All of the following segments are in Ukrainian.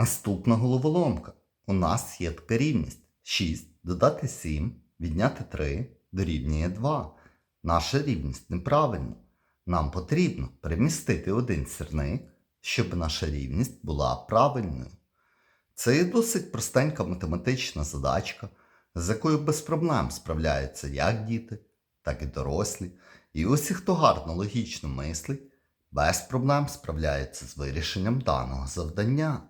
Наступна головоломка. У нас є така рівність. 6 додати 7, відняти 3 дорівнює 2. Наша рівність неправильна. Нам потрібно перемістити один сірник, щоб наша рівність була правильною. Це є досить простенька математична задачка, з якою без проблем справляються як діти, так і дорослі. І усі, хто гарно логічно мислить, без проблем справляється з вирішенням даного завдання.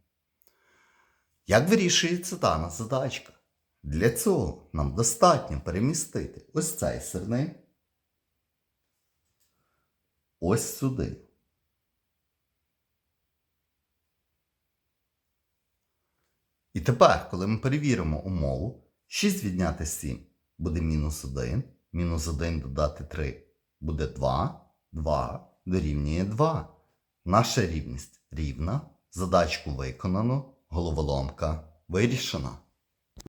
Як вирішується дана задачка? Для цього нам достатньо перемістити ось цей сирник ось сюди. І тепер, коли ми перевіримо умову, 6 відняти 7 буде мінус 1, мінус 1 додати 3 буде 2, 2 дорівнює 2. Наша рівність рівна, задачку виконано, головоломка вирішена.